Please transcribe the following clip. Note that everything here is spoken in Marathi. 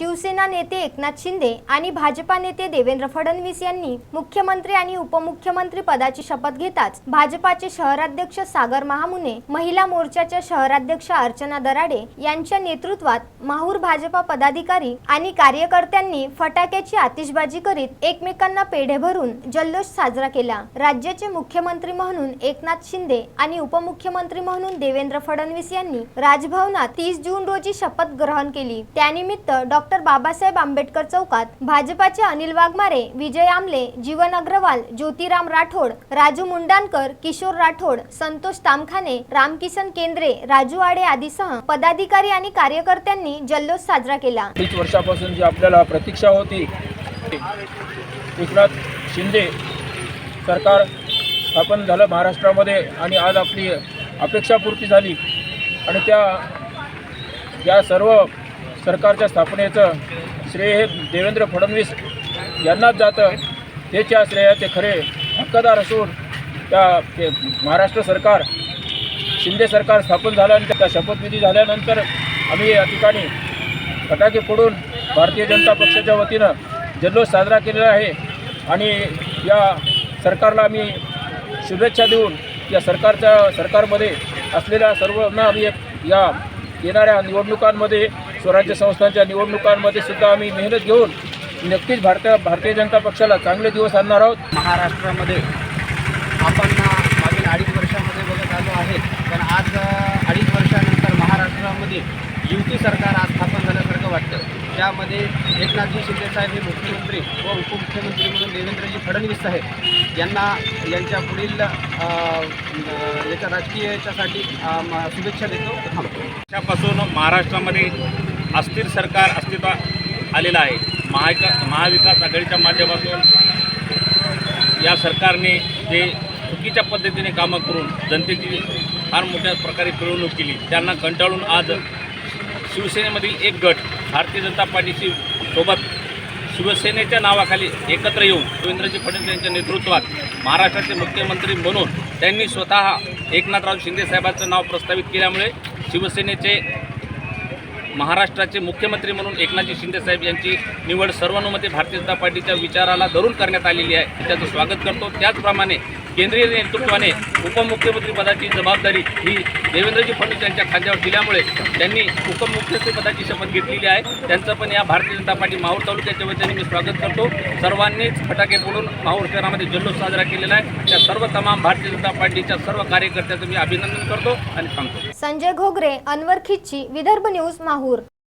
शिवसेना नेते एकनाथ शिंदे आणि भाजपा नेते देवेंद्र फडणवीस यांनी मुख्यमंत्री आणि उपमुख्यमंत्री पदाची शपथ घेताच भाजपाचे शहराध्यक्ष सागर महामुने महिला मोर्चाच्या शहराध्यक्ष अर्चना दराडे यांच्या नेतृत्वात माहूर भाजपा पदाधिकारी आणि कार्यकर्त्यांनी फटाक्याची आतिषबाजी करीत एकमेकांना पेढे भरून जल्लोष साजरा केला. राज्याचे मुख्यमंत्री म्हणून एकनाथ शिंदे आणि उपमुख्यमंत्री म्हणून देवेंद्र फडणवीस यांनी राजभवनात तीस जून रोजी शपथ ग्रहण केली. त्यानिमित्त डॉक्टर बाबासाहेब आंबेडकर चौकात भाजपाचे अनिल वाघमारे विजय आमले जीवन अग्रवाल ज्योतिराम राठोड राजू मुंडानकर किशोर राठोड संतोष तामखाने रामकिसन केंद्रे राजू आडे आदीसह पदाधिकारी आणि कार्यकर्त्यांनी जल्लोष साजरा केला. तीस वर्षापासून जी आपल्याला प्रतीक्षा होती एकनाथ शिंदे सरकार स्थापन झालं महाराष्ट्रामध्ये आणि आज आपली अपेक्षापूर्ती झाली. आणि त्या या सर्व सरकारच्या स्थापनेचं श्रेय हे देवेंद्र फडणवीस यांनाच जातं. तेच या श्रेयाचे खरे हक्कदार असून त्या ते महाराष्ट्र सरकार शिंदे सरकार स्थापन झाल्यानंतर त्या शपथविधी झाल्यानंतर आम्ही या ठिकाणी फटाके फोडून भारतीय जनता पक्षाच्या वतीनं जल्लोष साजरा केलेला आहे आणि या सरकारला आम्ही शुभेच्छा देऊन या सरकारच्या सरकारमध्ये असलेल्या सर्वांना आम्ही या येणाऱ्या निवडणुकांमध्ये स्वराज्य संस्थांच्या निवडणुकांमध्ये सुद्धा आम्ही मेहनत घेऊन नक्कीच भारतीय भारतीय जनता पक्षाला चांगले दिवस आणणार आहोत. महाराष्ट्रामध्ये आपण मागील अडीच वर्षामध्ये बघत आलो आहे. पण आज अडीच वर्षानंतर महाराष्ट्रामध्ये युती सरकार आज स्थापन झाल्यासारखं वाटतं. त्यामध्ये एकनाथजी शिंदे साहेब हे मुख्यमंत्री व उपमुख्यमंत्री म्हणून देवेंद्रजी फडणवीस साहेब यांना यांच्या पुढील याच्या राजकीय याच्यासाठी शुभेच्छा देतो. थांबतो. वर्षापासून महाराष्ट्रामध्ये अस्थिर सरकार अस्तित्वात आलेलं आहे. महाविका महाविकास आघाडीच्या माध्यमातून या सरकारने जे चुकीच्या पद्धतीने कामं करून जनतेची फार मोठ्या प्रकारे पिळवणूक केली त्यांना कंटाळून आज शिवसेनेमधील एक गट भारतीय जनता पार्टीशी सोबत शिवसेनेच्या नावाखाली एकत्र येऊन देवेंद्रजी फडणवीस यांच्या नेतृत्वात महाराष्ट्राचे मुख्यमंत्री म्हणून त्यांनी स्वतः एकनाथराव शिंदे साहेबांचं नाव प्रस्तावित केल्यामुळे शिवसेनेचे महाराष्ट्राचे मुख्यमंत्री म्हणून एकनाथजी शिंदे साहेब यांची निवड सर्वानुमते भारतीय जनता पार्टीच्या विचाराला धरून करण्यात आलेली आहे. त्याचं स्वागत करतो. त्याचप्रमाणे केंद्रीय नेतृत्वाने उपमुख्यमंत्री पदाची जबाबदारी ही देवेंद्रजी फडणवीस यांच्या खांद्यावर दिल्यामुळे त्यांनी उपमुख्यमंत्री पदाची शपथ घेतलेली आहे. त्यांचं पण या भारतीय जनता पार्टी माहूर तालुक्याच्या वतीने मी स्वागत करतो. सर्वांनीच फटाके फोडून माहूर शहरामध्ये जल्लोष साजरा केलेला आहे. त्या सर्व तमाम भारतीय जनता पार्टीच्या सर्व कार्यकर्त्यांचं मी अभिनंदन करतो आणि सांगतो संजय घोगरे अनवर खिच्ची विदर्भ न्यूज माहूर sahur.